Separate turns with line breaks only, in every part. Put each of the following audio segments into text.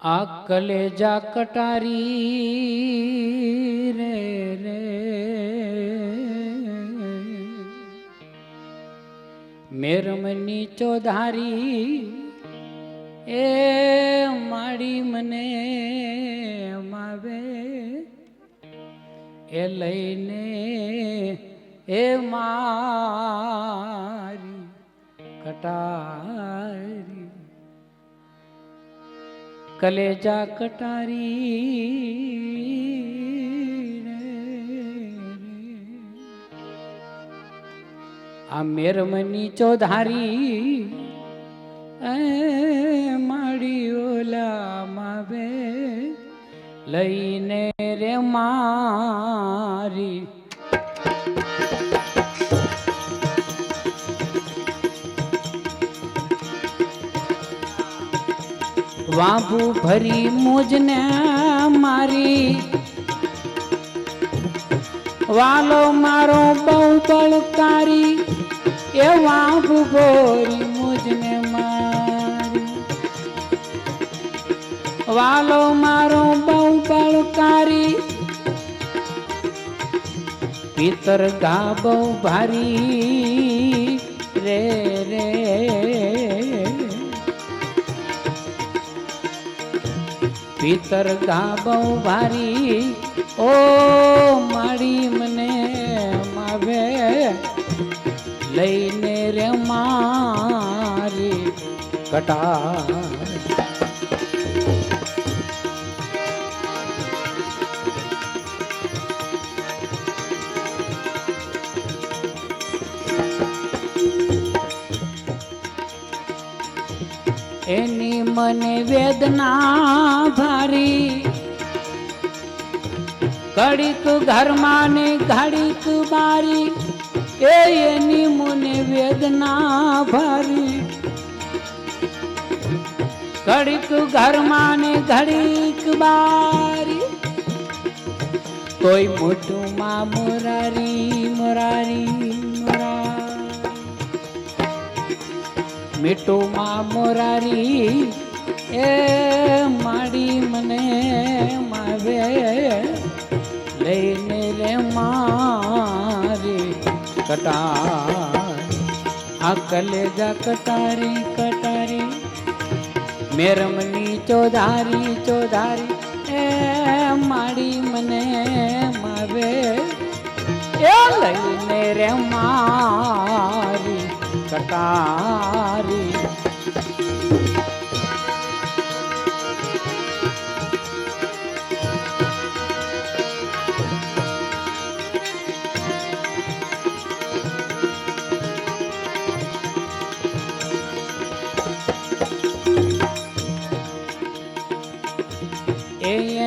આ કલેજા કટારી રે રે. મેરમની ચોધારી એ માડી મને માવે. એ લઈને એ મારી કટારી. કલેજા કટારી આ મેરમની ચોધારી માડી ઓલા માવે લઈને રે મારી વાંભુ ભરી મોજને મારી. વાલો મારો બહુ બળકારી, એ વાંભુ ભરી મોજને મારી. વાલો મારો બહુ બળકારી, પિતર ગા બહુ ભારી. રે રે ભીતર બહુ ભારી ઓ માડી મને માવે. લઈને રે મારી કટા એની મને વેદના ભારી. ઘડીક ઘરમાં ને ઘડીક બારી. એ એની મને વેદના ભારી. ઘડીક ઘરમાં ને ઘડીક બારી. કોઈ મોટું માં મોરારી મોરારી. મીઠું માં મોરારી એ માડી મને માવે લઈને રે મારી કટાર. આ કલેજા કટારી કટારી, મેરમની ચોધારી ચોધારી, એ માડી મને માવે એ લઈને રે મારી. કટારી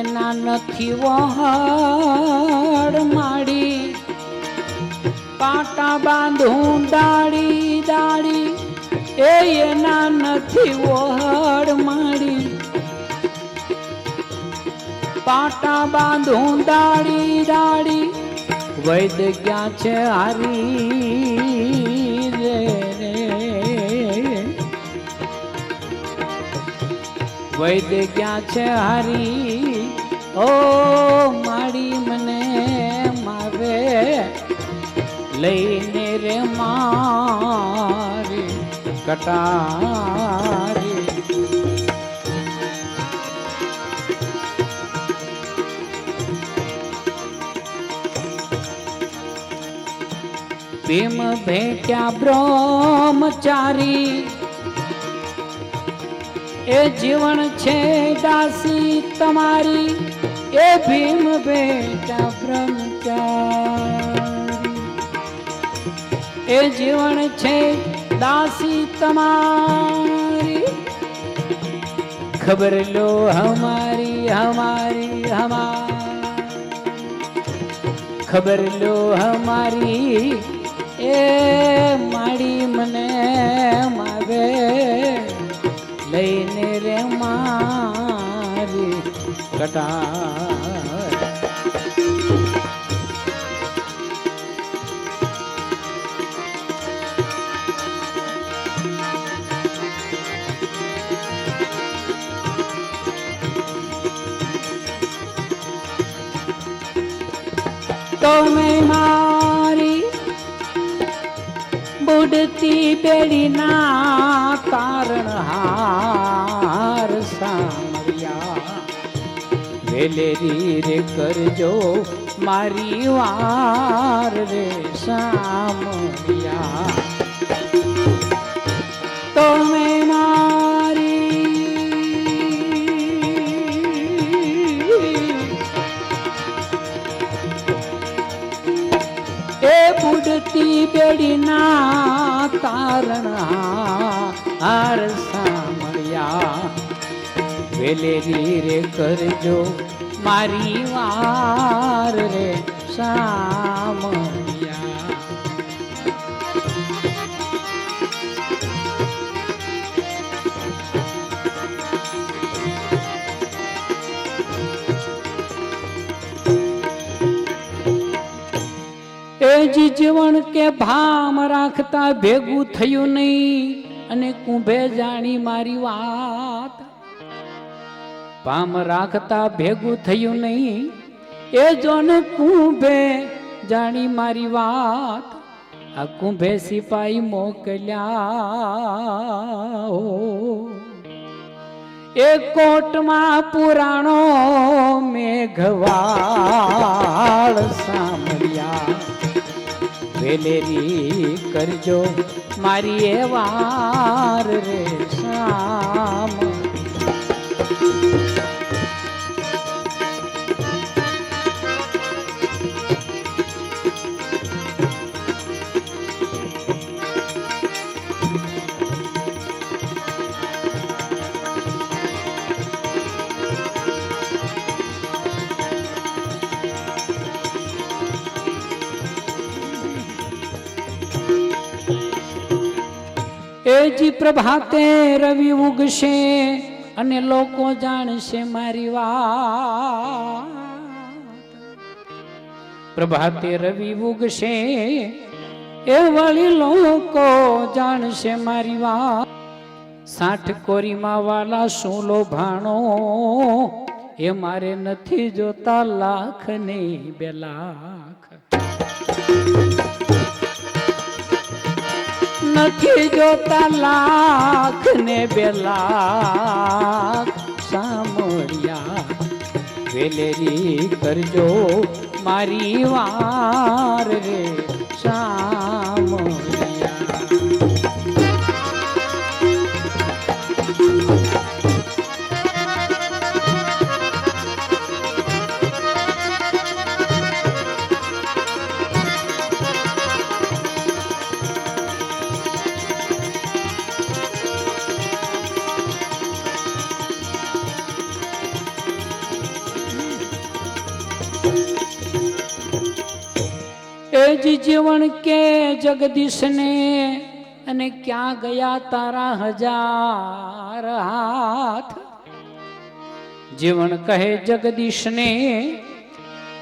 એના નથી વહાડ માડી પાટા બાંધું દાડી દાડી એ એના નથી વહાડ માડી. પાટા બાંધું દાડી દાડી. વૈદ ક્યાં છે હારી રે વૈદ ક્યાં છે હારી. ઓ માડી મને મારે. લઈને રે મારી કટારી ભીમ ભેટ્યા બ્રહ્મચારી એ જીવન છે દાસી તમારી એ ભીમ ભેટા બ્રહ્મચારી એ જીવન છે દાસી તમારી. ખબર લો હમારી હમારી હમારી. ખબર લો હમારી, એ માડી મને મારે લઈને રે મારી કટાર. તો મેં મારી બુડતી બેડીના કારણ હાર સામર્યા વેલેરી રે કરજો મારી વાર રે સામરિયા તો વેલેરી રે કરજો. મારી વાર રે સામળ્યા એ જ જીવન કે ભામ રાખતા ભેગું થયું નહીં અને કુંભે જાણી મારી વાત ભામ રાખતા ભેગું થયું નહીં. એ જોને કુંભે જાણી મારી વાત. આ કુંભે સિપાહી મોકલ્યા. એ કોટમાં પુરાણો મેઘવાળ સાંભળ્યા. વેલેરી કરજો મારી એ વાર રે શામ એ જી પ્રભાતે રવિ ઉગશે અને લોકો જાણશે મારી વાત. પ્રભાતે રવિ ઉગશે એ વાળી લોકો જાણશે મારી વાત. સાઠ કોરીમાં વાલા શું લોભાણો એ મારે નથી જોતા લાખ ને બે નથી જોતા લાખ ને બે લાખ સામળ્યા વેલેરી કરજો મારી વાર રે. સામળ્યા જીવન કે જગદીશને? અને ક્યાં ગયા તારા હજાર હાથ? જીવન કહે જગદીશને,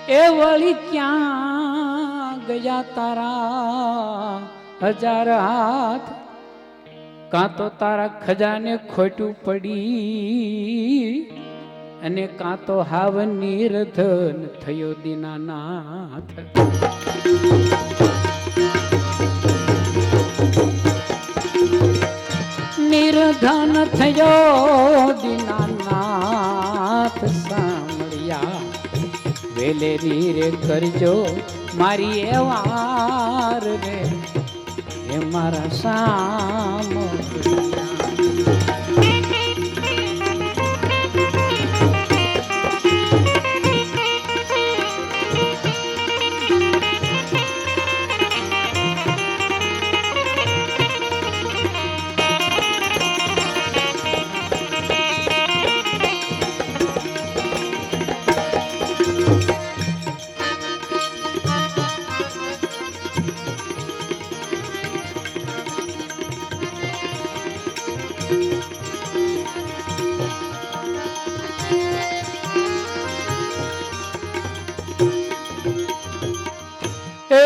એ વળી ક્યાં ગયા તારા હજાર હાથ? કાં તો તારા ખજાને ખોટું પડી અને કાં તો હાવ નિર્ધન થયો દીનાનાથ. નિર્ધન થયો દીનાનાથ સાંભળ્યા. વેલેરી રે કરજો મારી એ વાર રે. એ મારા સાંભળ્યા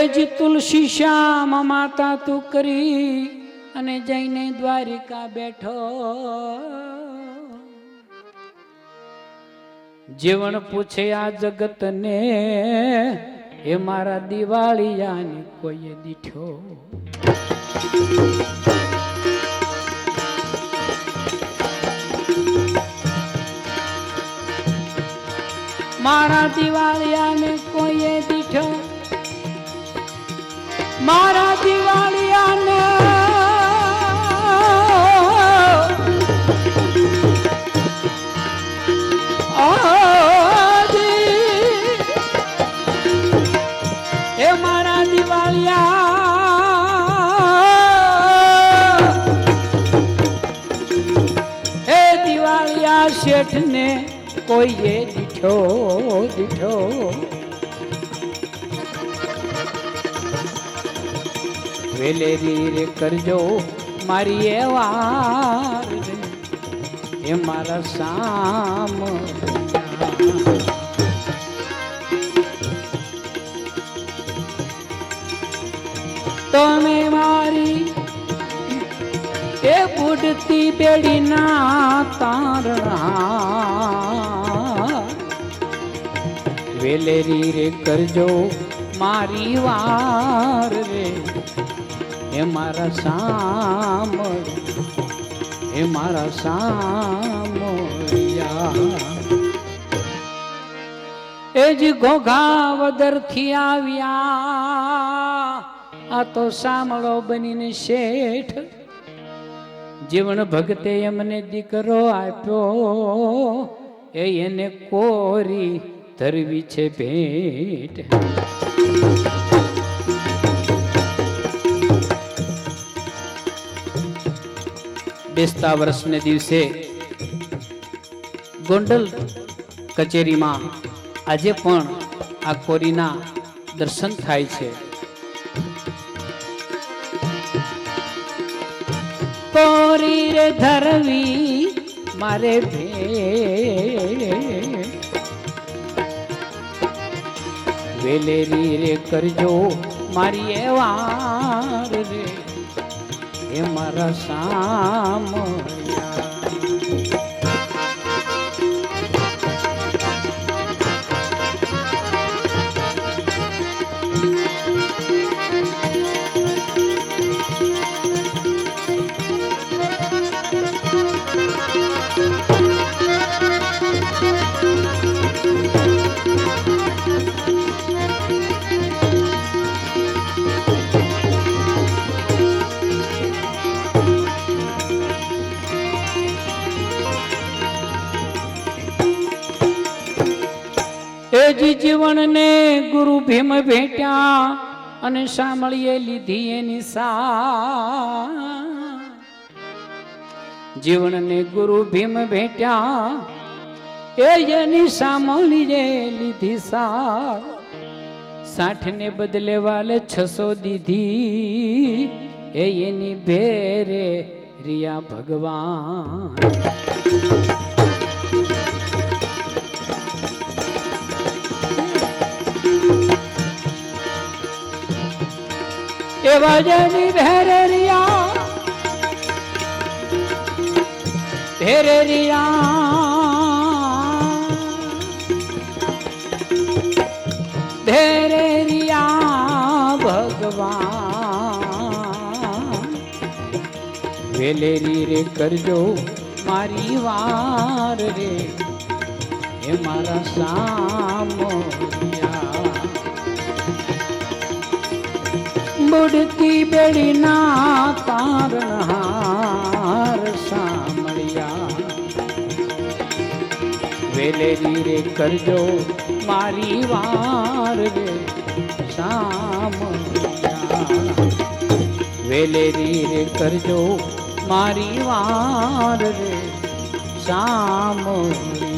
જ તુલસી શ્યામ માતા તું કરી અને જઈને દ્વારિકા બેઠો. જીવન પૂછે આ જગતને એ મારા દિવાળિયાને કોઈએ દીઠો? મારા દિવાળિયાને કોઈએ દીઠો? મારા દિવાળિયાને. એ મારા દિવાળિયા એ દિવાળિયા શેઠને કોઈએ દીઠો દીઠો વેલેરી રે કરજો, મારી એ વાર એ મારા સામ. તમે મારી એ બુડતી બેડીના તારણા. વેલેરી રે કરજો, મારી વાર રે. એ મારા સામ હે મારા સામયા એ જ ઘોઘાવદરથી આવ્યા. આ તો સામળો બનીને શેઠ, જીવન ભગતે એમને દીકરો આપ્યો. એ એને કોરી ધરવી છે ભેટ. બેસતા વર્ષને દિવસે ગોંડલ કચેરીમાં આજે પણ આ કોરીના દર્શન થાય છે. કોરી રે ધરવી, મારે ભે. વેલેરી રે કરજો મારી એ વાર રે. એ મારા સામયા. જીવનને ગુરુ ભીમ ભેટ્યા અને સાંભળીએ લીધી એની સા જીવનને ગુરુ ભીમ ભેટ્યા એ એની સાંભળીએ લીધી સા સાઠ ને બદલે વાલે છસો દીધી એ એની ભેરે રિયા ભગવાન. એવા જેની ભેરરિયા ભેરરિયા. ભેરરિયા ભગવાન. વેલેરી રે કરજો મારી વાર રે, એ મારા સામયા બુડતી બેડીના તારણહાર સાંભળ્યા. વેલેરી રે કરજો, મારી વાર રે સાંભળ્યા. વેલેરી રે કરજો, મારી વાર રે સાંભળ્યા.